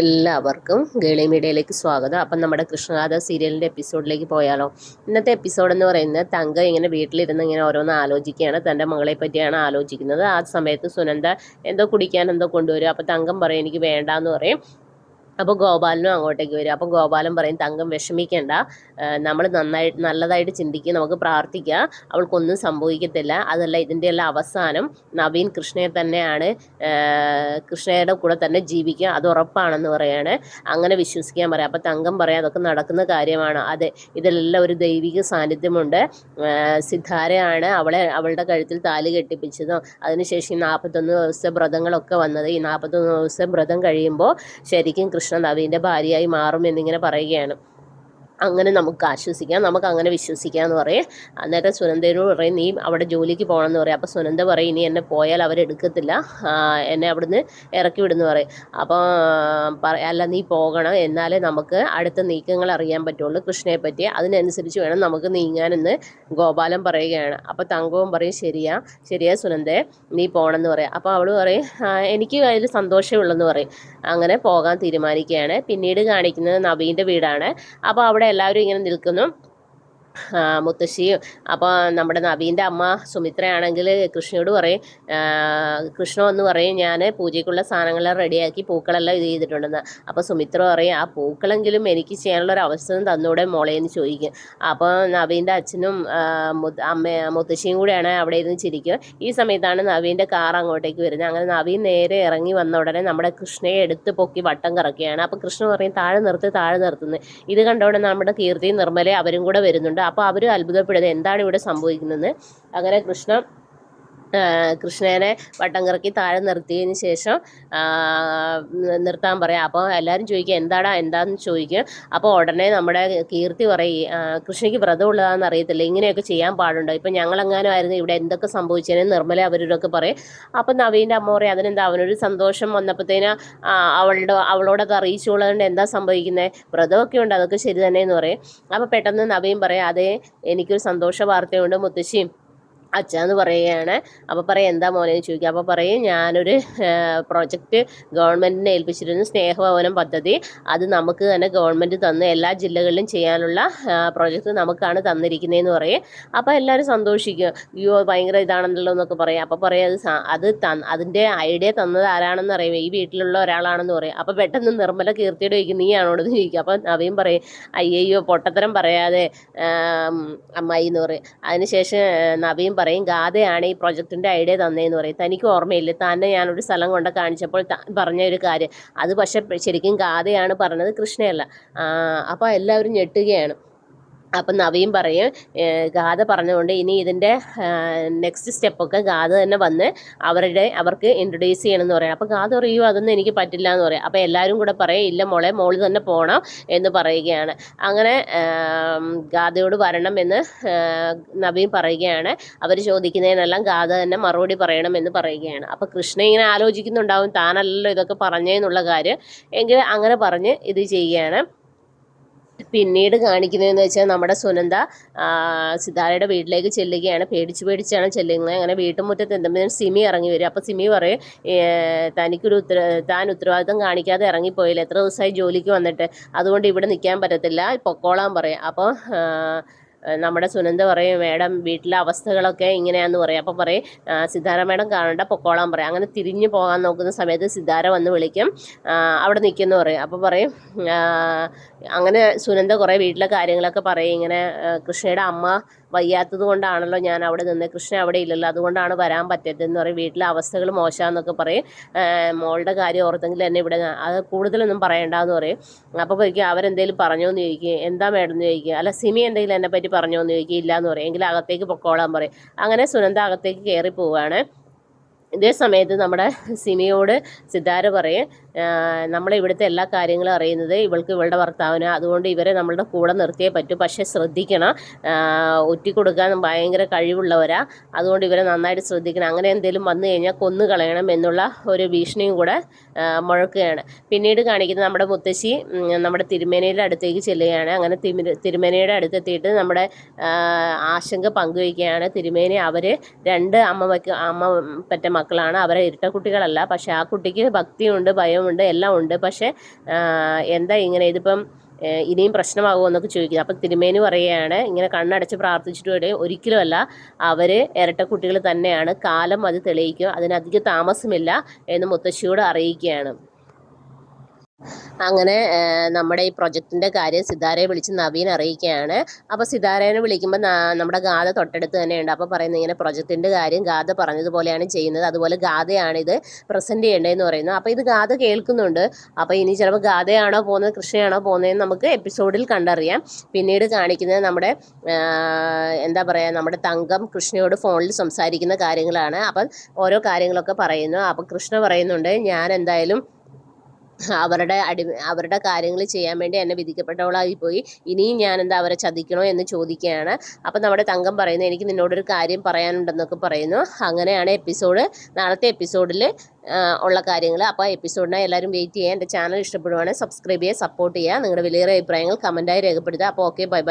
എല്ലാവർക്കും ഗേളി മീഡിയയിലേക്ക് സ്വാഗതം. അപ്പം നമ്മുടെ കൃഷ്ണഗാഥ സീരിയലിന്റെ എപ്പിസോഡിലേക്ക് പോയാലോ? ഇന്നത്തെ എപ്പിസോഡ് എന്ന് പറയുന്നത് തങ്ക ഇങ്ങനെ വീട്ടിലിരുന്ന് ഇങ്ങനെ ഓരോന്ന് ആലോചിക്കുകയാണ്. തന്റെ മകളെ പറ്റിയാണ് ആലോചിക്കുന്നത്. ആ സമയത്ത് സുനന്ദ എന്തോ കുടിക്കാൻ എന്തോ കൊണ്ടുവരും. അപ്പോൾ തങ്കം പറയും എനിക്ക് വേണ്ടാന്ന് പറയും. അപ്പോൾ ഗോപാലനും അങ്ങോട്ടേക്ക് വരും. അപ്പോൾ ഗോപാലൻ പറയും തങ്കം വിഷമിക്കേണ്ട. നമ്മൾ നന്നായി നല്ലതായിട്ട് ചിന്തിക്കുക നമുക്ക് പ്രാർത്ഥിക്കുക അവൾക്കൊന്നും സംഭവിക്കത്തില്ല. അതല്ല ഇതിന്റെ എല്ലാം അവസാനം നവീൻ കൃഷ്ണയെ തന്നെയാണ് കൃഷ്ണയുടെ കൂടെ തന്നെ ജീവിക്കുക. അത് ഉറപ്പാണെന്ന് പറയാണ്. അങ്ങനെ വിശ്വസിക്കാൻ പറയാം. അപ്പോൾ തങ്കം പറയാം അതൊക്കെ നടക്കുന്ന കാര്യമാണ്. അതെ ഇതിലെല്ലാം ഒരു ദൈവിക സാന്നിധ്യമുണ്ട്. സിദ്ധാരയാണ് അവളെ അവളുടെ കഴുത്തിൽ താലി കെട്ടിപ്പിച്ചതും. അതിനുശേഷം നാൽപ്പത്തൊന്ന് ദിവസത്തെ വ്രതങ്ങളൊക്കെ വന്നത്. ഈ നാൽപ്പത്തൊന്ന് ദിവസത്തെ വ്രതം കഴിയുമ്പോൾ ശരിക്കും കൃഷ്ണ നവീന്റെ ഭാര്യയായി മാറും എന്നിങ്ങനെ പറയുകയാണ്. അങ്ങനെ നമുക്ക് ആശ്വസിക്കാം നമുക്ക് അങ്ങനെ വിശ്വസിക്കാം എന്ന് പറയും. അന്നേരം സുനന്ദയോട് പറയും നീ അവിടെ ജോലിക്ക് പോകണമെന്ന് പറയും. അപ്പോൾ സുനന്ദ പറയും ഇനി എന്നെ പോയാൽ അവരെടുക്കത്തില്ല എന്നെ അവിടുന്ന് ഇറക്കി വിടുന്നു പറയും. അപ്പോൾ അല്ല നീ പോകണം. എന്നാലേ നമുക്ക് അടുത്ത നീക്കങ്ങൾ അറിയാൻ പറ്റുള്ളൂ കൃഷ്ണയെ പറ്റി. അതിനനുസരിച്ച് വേണം നമുക്ക് നീങ്ങാനെന്ന് ഗോപാലൻ പറയുകയാണ്. അപ്പോൾ തങ്കവും പറയും ശരിയാ ശരിയാ സുനന്ദേ നീ പോകണമെന്ന് പറയും. അപ്പോൾ അവൾ പറയും എനിക്ക് അതിൽ സന്തോഷമേ ഉള്ളെന്ന് പറയും. അങ്ങനെ പോകാൻ തീരുമാനിക്കുകയാണ്. പിന്നീട് കാണിക്കുന്നത് നവീന്റെ വീടാണ്. അപ്പോൾ അവിടെ എല്ലാവരും ഇങ്ങനെ നിൽക്കുന്നു. മുത്തശ്ശിയും അപ്പോൾ നമ്മുടെ നവീന്റെ അമ്മ സുമിത്രയാണെങ്കിൽ കൃഷ്ണയോട് പറയും കൃഷ്ണ എന്ന് പറയും ഞാൻ പൂജയ്ക്കുള്ള സാധനങ്ങളെല്ലാം റെഡിയാക്കി പൂക്കളെല്ലാം ഇത് ചെയ്തിട്ടുണ്ടെന്ന്. അപ്പോൾ സുമിത്ര പറയും ആ പൂക്കളെങ്കിലും എനിക്ക് ചെയ്യാനുള്ള ഒരു അവസരം തന്നൂടെ മോളെ എന്ന് ചോദിക്കും. അപ്പോൾ നവീന്റെ അച്ഛനും അമ്മ മുത്തശ്ശിയും കൂടെയാണ് അവിടെ ഇരുന്ന് ചിരിക്കുക. ഈ സമയത്താണ് നവീന്റെ കാർ അങ്ങോട്ടേക്ക് വരുന്നത്. അങ്ങനെ നവീൻ നേരെ ഇറങ്ങി വന്ന ഉടനെ നമ്മുടെ കൃഷ്ണയെ എടുത്ത് പൊക്കി വട്ടം കറക്കുകയാണ്. അപ്പോൾ കൃഷ്ണ പറയും താഴെ നിർത്തി താഴെ നിർത്തുന്നത് ഇത് കണ്ടോടെ നമ്മുടെ കീർത്തി നിർമ്മല അവരും കൂടെ വരുന്നുണ്ട്. അപ്പോൾ അവർ അത്ഭുതപ്പെടുന്നത്. എന്താണ് ഇവിടെ സംഭവിക്കുന്നത് അങ്ങനെ കൃഷ്ണ കൃഷ്ണനെ വട്ടം കറക്കി താഴെ നിർത്തിയതിന് ശേഷം നിർത്താൻ പറയാം. അപ്പോൾ എല്ലാവരും ചോദിക്കുക എന്താടാ എന്താന്ന് ചോദിക്കും? അപ്പോൾ ഉടനെ നമ്മുടെ കീർത്തി പറയും കൃഷ്ണയ്ക്ക് വ്രതം ഉള്ളതാണെന്ന് അറിയത്തില്ല. ഇങ്ങനെയൊക്കെ ചെയ്യാൻ പാടുണ്ടോ? ഇപ്പം ഞങ്ങളെങ്ങാനും ആയിരുന്നു ഇവിടെ എന്തൊക്കെ സംഭവിച്ചതിന് നിർമ്മല അവരോടൊക്കെ പറയും. അപ്പം നവീന്റെ അമ്മ പറയും അതിനെന്താ? അവനൊരു സന്തോഷം വന്നപ്പോഴത്തേന് അവളുടെ അവളോടൊക്കെ അറിയിച്ചുള്ളതുകൊണ്ട് എന്താ സംഭവിക്കുന്നത് വ്രതമൊക്കെ ഉണ്ട് അതൊക്കെ ശരി തന്നെ എന്ന് പറയും. അപ്പോൾ പെട്ടെന്ന് നവീൻ പറയും അതെ എനിക്കൊരു സന്തോഷ വാർത്തയുണ്ട് മുത്തശ്ശിയും അച്ഛാന്ന് പറയുകയാണ്. അപ്പോൾ പറയും എന്താ മോനെ? എന്ന് ചോദിക്കുക അപ്പോൾ പറയും ഞാനൊരു പ്രോജക്റ്റ് ഗവൺമെന്റിനെ ഏൽപ്പിച്ചിരുന്നു സ്നേഹഭവനം പദ്ധതി. അത് നമുക്ക് തന്നെ ഗവൺമെന്റ് തന്ന് എല്ലാ ജില്ലകളിലും ചെയ്യാനുള്ള പ്രോജക്റ്റ് നമുക്കാണ് തന്നിരിക്കുന്നതെന്ന് പറയും. അപ്പോൾ എല്ലാവരും സന്തോഷിക്കും. അയ്യോ ഭയങ്കര ഇതാണെന്നല്ലോ എന്നൊക്കെ പറയും. അപ്പോൾ പറയും അത് അത് ത അതിന്റെ ഐഡിയ തന്നത് ആരാണെന്ന് അറിയും. ഈ വീട്ടിലുള്ള ഒരാളാണെന്ന് പറയും. അപ്പോൾ പെട്ടെന്ന് നിർമ്മല കീർത്തിയുടെ ചോദിക്കും എന്ന് ചോദിക്കും. അപ്പോൾ നവീൻ പറയും അയ്യോ പൊട്ടത്തരം പറയാതെ അമ്മായി എന്ന് പറയും. അതിനുശേഷം നവീൻ പറയും ഗാഥയാണ് ഈ പ്രൊജക്റ്റിന്റെ ഐഡിയ തന്നതെന്ന് പറയും. തനിക്ക് ഓർമ്മയില്ല. തന്നെ ഞാനൊരു സ്ഥലം കൊണ്ട് കാണിച്ചപ്പോൾ പറഞ്ഞ ഒരു കാര്യം. അത് പക്ഷേ ശരിക്കും ഗാഥയാണ് പറഞ്ഞത് കൃഷ്ണയല്ല. അപ്പോൾ എല്ലാവരും ഞെട്ടുകയാണ്. അപ്പം നവീൻ പറയും "ഏ, ഗാഥ പറഞ്ഞുകൊണ്ട് ഇനി ഇതിന്റെ നെക്സ്റ്റ് സ്റ്റെപ്പൊക്കെ ഗാഥ തന്നെ വന്ന് അവരുടെ അവർക്ക് ഇൻട്രൊഡ്യൂസ് ചെയ്യണം എന്ന് പറയാം. അപ്പോൾ ഗാഥ പറയുമോ അതൊന്നും എനിക്ക് പറ്റില്ല എന്ന് പറയാം. അപ്പോൾ എല്ലാവരും കൂടെ പറയും ഇല്ല മോളെ മോൾ തന്നെ പോകണം എന്ന് പറയുകയാണ്. അങ്ങനെ ഗാഥയോട് വരണം എന്ന് നവീൻ പറയുകയാണ്. അവർ ചോദിക്കുന്നതിനെല്ലാം ഗാഥ തന്നെ മറുപടി പറയണം എന്ന് പറയുകയാണ്. അപ്പോൾ കൃഷ്ണ ഇങ്ങനെ ആലോചിക്കുന്നുണ്ടാവും താനല്ലല്ലോ ഇതൊക്കെ പറഞ്ഞതെന്നുള്ള കാര്യം. എങ്കിൽ അങ്ങനെ പറഞ്ഞ് ഇത് ചെയ്യുകയാണ്. പിന്നീട് കാണിക്കുന്നതെന്ന് വെച്ചാൽ നമ്മുടെ സുനന്ദ സിതാരയുടെ വീട്ടിലേക്ക് ചെല്ലുകയാണ്. പേടിച്ച് പേടിച്ചാണ് ചെല്ലുന്നത്. അങ്ങനെ വീട്ടുമുറ്റത്ത് എന്തെങ്കിലും സിമി ഇറങ്ങി വരും. അപ്പോൾ സിമി പറയും "ഏ, തനിക്കൊരു ഉത്തര താൻ ഉത്തരവാദിത്തം കാണിക്കാതെ ഇറങ്ങിപ്പോയില്ല? എത്ര ദിവസമായി ജോലിക്ക് വന്നിട്ട്? അതുകൊണ്ട് ഇവിടെ നിൽക്കാൻ പറ്റത്തില്ല. പൊക്കോളാൻ പറയും. അപ്പോൾ നമ്മുടെ സുനന്ദ പറയും മേഡം വീട്ടിലെ അവസ്ഥകളൊക്കെ ഇങ്ങനെയാന്ന് പറയും. അപ്പോൾ പറയും സിദ്ധാര മേഡം കാണണ്ട പൊക്കോളാൻ പറയും. അങ്ങനെ തിരിഞ്ഞു പോകാൻ നോക്കുന്ന സമയത്ത് സിദ്ധാര വന്ന് വിളിക്കും അവിടെ നിൽക്കുന്നു പറയും. അപ്പോൾ പറയും അങ്ങനെ സുനന്ദ കുറേ വീട്ടിലെ കാര്യങ്ങളൊക്കെ പറയും ഇങ്ങനെ കൃഷ്ണയുടെ അമ്മ വയ്യാത്തത് കൊണ്ടാണല്ലോ ഞാൻ അവിടെ നിന്ന് കൃഷ്ണ അവിടെ ഇല്ലല്ലോ. അതുകൊണ്ടാണ് വരാൻ പറ്റത്തെന്ന് പറയും. വീട്ടിലെ അവസ്ഥകൾ മോശമെന്നൊക്കെ പറയും. മോളുടെ കാര്യം ഓർത്തെങ്കിൽ എന്നെ ഇവിടെ അത് കൂടുതലൊന്നും പറയണ്ടെന്ന് പറയും. അപ്പോൾ ചോദിക്കും അവരെന്തെങ്കിലും പറഞ്ഞോ എന്ന് ചോദിക്കും. എന്താ മേഡം എന്ന് ചോദിക്കും. അല്ല സിമി എന്തെങ്കിലും എന്നെ പറ്റി പറഞ്ഞോ എന്ന് ചോദിക്കും. ഇല്ല എന്ന് പറയും. എങ്കിൽ അകത്തേക്ക് പൊക്കോളാൻ പറയും. അങ്ങനെ സുനന്ദ അകത്തേക്ക് കയറി പോവുകയാണ് ഇതേ സമയത്ത് നമ്മുടെ സിമിയോട് സിദ്ധാര പറയും നമ്മളെ ഇവിടുത്തെ എല്ലാ കാര്യങ്ങളും അറിയുന്നത് ഇവൾക്ക് ഇവളുടെ ഭർത്താവിന്. അതുകൊണ്ട് ഇവരെ നമ്മളുടെ കൂടെ നിർത്തിയേ പറ്റൂ. പക്ഷേ ശ്രദ്ധിക്കണം. ഒറ്റിക്കൊടുക്കാൻ ഭയങ്കര കഴിവുള്ളവരാ. അതുകൊണ്ട് ഇവരെ നന്നായിട്ട് ശ്രദ്ധിക്കണം. അങ്ങനെ എന്തെങ്കിലും വന്നു കഴിഞ്ഞാൽ കൊന്നു കളയണം എന്നുള്ള ഒരു ഭീഷണിയും കൂടെ മുഴക്കുകയാണ്. പിന്നീട് കാണിക്കുന്നത് നമ്മുടെ മുത്തശ്ശി നമ്മുടെ തിരുമേനയുടെ അടുത്തേക്ക് ചെല്ലുകയാണ്. അങ്ങനെ തിരു തിരുമേനയുടെ അടുത്തെത്തിയിട്ട് നമ്മുടെ ആശങ്ക പങ്കുവയ്ക്കുകയാണ്. തിരുമേനി അവർ രണ്ട് അമ്മ അമ്മ പറ്റ മക്കളാണ്. അവരെ ഇരട്ട കുട്ടികളല്ല. പക്ഷേ ആ കുട്ടിക്ക് ഭക്തിയുണ്ട് ഭയമുണ്ട് എല്ലാം ഉണ്ട് പക്ഷേ എന്താ ഇങ്ങനെ ഇതിപ്പം ഇനിയും പ്രശ്നമാകുമോ എന്നൊക്കെ ചോദിക്കുന്നത് അപ്പം തിരുമേനി പറയുകയാണ് ഇങ്ങനെ കണ്ണടച്ച് പ്രാർത്ഥിച്ചിട്ട് ഒരിക്കലുമല്ല അവർ ഇരട്ട കുട്ടികൾ തന്നെയാണ്. കാലം അത് തെളിയിക്കും. അതിനധികം താമസമില്ല എന്ന് മുത്തശ്ശിയോട് അറിയിക്കുകയാണ്. അങ്ങനെ നമ്മുടെ ഈ പ്രൊജക്റ്റിന്റെ കാര്യം സിതാരയെ വിളിച്ച് നവീൻ അറിയിക്കുകയാണ്. അപ്പോൾ സിതാരേനെ വിളിക്കുമ്പോൾ നമ്മുടെ ഗാഥ തൊട്ടടുത്ത് തന്നെയുണ്ട്. അപ്പോൾ പറയുന്നത് ഇങ്ങനെ പ്രൊജക്റ്റിന്റെ കാര്യം ഗാഥ പറഞ്ഞതുപോലെയാണ് ചെയ്യുന്നത്. അതുപോലെ ഗാഥയാണിത് പ്രസന്റ് ചെയ്യേണ്ടതെന്ന് പറയുന്നത് അപ്പോൾ ഇത് ഗാഥ കേൾക്കുന്നുണ്ട്. അപ്പോൾ ഇനി ചിലപ്പോൾ ഗാഥയാണോ പോകുന്നത് കൃഷ്ണയാണോ പോകുന്നതെന്ന് നമുക്ക് എപ്പിസോഡിൽ കണ്ടറിയാം. പിന്നീട് കാണിക്കുന്നത് നമ്മുടെ എന്താ പറയുക നമ്മുടെ തങ്കം കൃഷ്ണയോട് ഫോണിൽ സംസാരിക്കുന്ന കാര്യങ്ങളാണ്. അപ്പം ഓരോ കാര്യങ്ങളൊക്കെ പറയുന്നു. അപ്പം കൃഷ്ണ പറയുന്നുണ്ട് ഞാൻ എന്തായാലും അവരുടെ അടി അവരുടെ കാര്യങ്ങൾ ചെയ്യാൻ വേണ്ടി എന്നെ വിധിക്കപ്പെട്ടവളായി പോയി. ഇനിയും എന്താ അവരെ ചതിക്കണോ എന്ന് ചോദിക്കുകയാണ്. അപ്പം നമ്മുടെ തങ്കം പറയുന്നത് എനിക്ക് നിന്നോടൊരു കാര്യം പറയാനുണ്ടെന്നൊക്കെ പറയുന്നു. അങ്ങനെയാണ് എപ്പിസോഡ് നാളത്തെ എപ്പിസോഡിൽ ഉള്ള കാര്യങ്ങൾ അപ്പോൾ എപ്പിസോഡിനായി എല്ലാവരും വെയിറ്റ് ചെയ്യുക. എന്റെ ചാനൽ ഇഷ്ടപ്പെടുവാണെങ്കിൽ സബ്സ്ക്രൈബ് ചെയ്യുക സപ്പോർട്ട് ചെയ്യുക. നിങ്ങളുടെ വിലയേറെ അഭിപ്രായങ്ങൾ കമന്റായി രേഖപ്പെടുത്തുക. അപ്പോൾ ഓക്കെ ബൈ ബൈ.